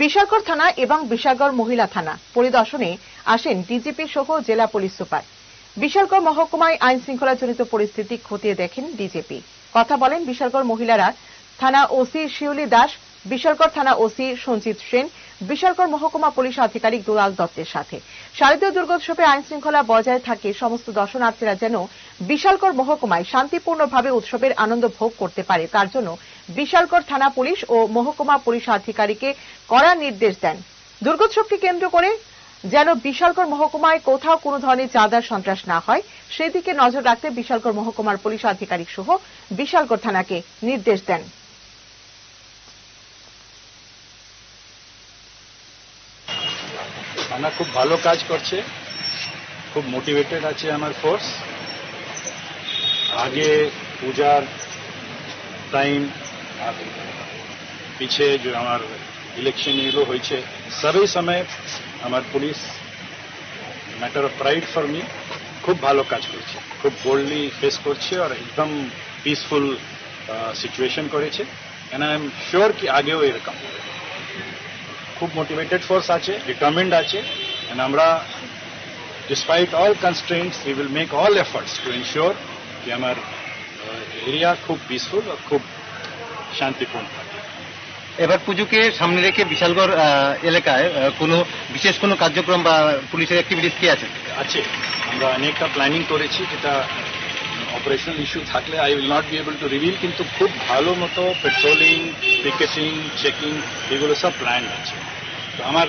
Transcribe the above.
বিশালগড় থানা এবং বিশালগড় মহিলা থানা পরিদর্শনে আসেন ডিজিপি সহ জেলা পুলিশ সুপার। বিশালগড় মহকুমায় আইন শৃঙ্খলা জনিত পরিস্থিতি খতিয়ে দেখেন ডিজিপি। কথা বলেন বিশালগড় মহিলারা। থানা ওসি শিউলি দাস, বিশালগড় থানা ওসি সঞ্জিত সেন বিশালগড় মহকুমা পুলিশ আধিকারিক দুলাল দত্তের সাথে। শারদীয় দুর্গোৎসবে আইন শৃঙ্খলা বজায় থাকে সমস্ত দর্শনার্থীরা যেন বিশালকর মহকুমায় শান্তিপূর্ণভাবে উৎসবের আনন্দ ভোগ করতে পারে, তার জন্য বিশালগড় থানা পুলিশ ও মহকুমা পুলিশ আধিকারিককে কড়া নির্দেশ দেন। দুর্গোৎসবকে কেন্দ্র করে যেন বিশালকর মহকুমায় কোথাও কোনো ধরনের চাঁদার সন্ত্রাস না হয়, সেদিকে নজর রাখতে বিশালকর মহকুমার পুলিশ আধিকারিক সহ বিশালগড় থানাকে নির্দেশ দেন। থানা খুব ভালো কাজ করছে। খুব মোটিভেটেড আছে আমার ফোর্স আগে পূজার টাইম আর পিছে যে আমার ইলেকশন এগুলো হয়েছে, সবই সময় আমার police matter of pride for me খুব ভালো কাজ করছে, খুব বোল্ডলি ফেস করছে আর একদম পিসফুল সিচুয়েশন করেছে। এন্ড আই এম শিওর কি আগেও এরকম। খুব মোটিভেটেড ফোর্স আছে ডিটারমিন্ড আছে and আমরা despite all constraints we will make all efforts to ensure যে আমার এরিয়া খুব পিসফুল আর খুব শান্তিপূর্ণ থাকে। এবার পুজোকে সামনে রেখে বিশালগড় এলাকায় কোনো বিশেষ কোনো কার্যক্রম বা পুলিশের অ্যাক্টিভিটিস কি আছে? আছে। আমরা অনেকটা প্ল্যানিং করেছি যেটা অপারেশনাল ইস্যু থাকলে I will not be able to reveal কিন্তু খুব ভালো মতো পেট্রোলিং পিকেটিং চেকিং এগুলো সব প্ল্যান আছে। আমার